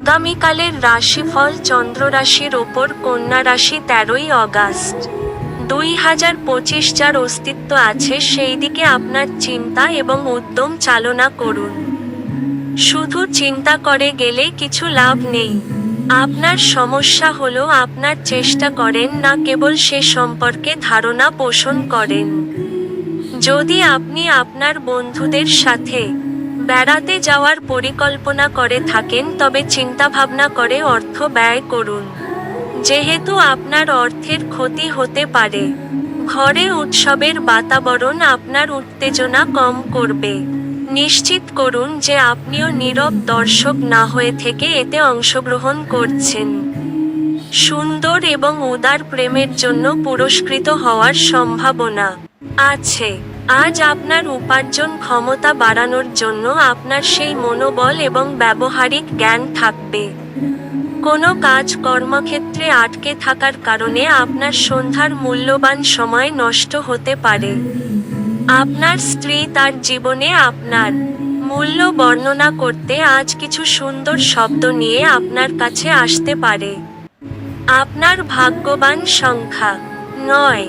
আগামীকালের রাশিফল চন্দ্র রাশির ওপর কন্যা রাশি তেরোই অগাস্ট। দুই হাজার পঁচিশ যার অস্তিত্ব আছে, সেই দিকে আপনার চিন্তা এবং উদ্যম চালনা করুন। শুধু চিন্তা করে গেলে কিছু লাভ নেই। আপনার সমস্যা হলো আপনার চেষ্টা করেন না কেবল সে সম্পর্কে ধারণা পোষণ করেন। যদি আপনি আপনার বন্ধুদের সাথে বেড়াতে যাওয়ার পরিকল্পনা করে থাকেন, তবে চিন্তাভাবনা করে অর্থ ব্যয় করুন। যেহেতু আপনার অর্থের ক্ষতি হতে পারে। ঘরে উৎসবের বাতাবরণ আপনার উত্তেজনা কম করবে। নিশ্চিত করুন যে আপনিও নীরব দর্শক না হয়ে থেকে এতে অংশগ্রহণ করছেন। সুন্দর এবং উদার প্রেমের জন্য পুরস্কৃত হওয়ার সম্ভাবনা আছে। আজ আপনার উপার্জন ক্ষমতা বাড়ানোর জন্য আপনার সেই মনোবল এবং ব্যবহারিক জ্ঞান থাকবে। কোনো কাজ কর্মক্ষেত্রে আটকে থাকার কারণে আপনার সন্ধ্যার মূল্যবান সময় নষ্ট হতে পারে। আপনার স্ত্রী তার জীবনে আপনার মূল্য বর্ণনা করতে আজ কিছু সুন্দর শব্দ নিয়ে আপনার কাছে আসতে পারে। আপনার ভাগ্যবান সংখ্যা নয়।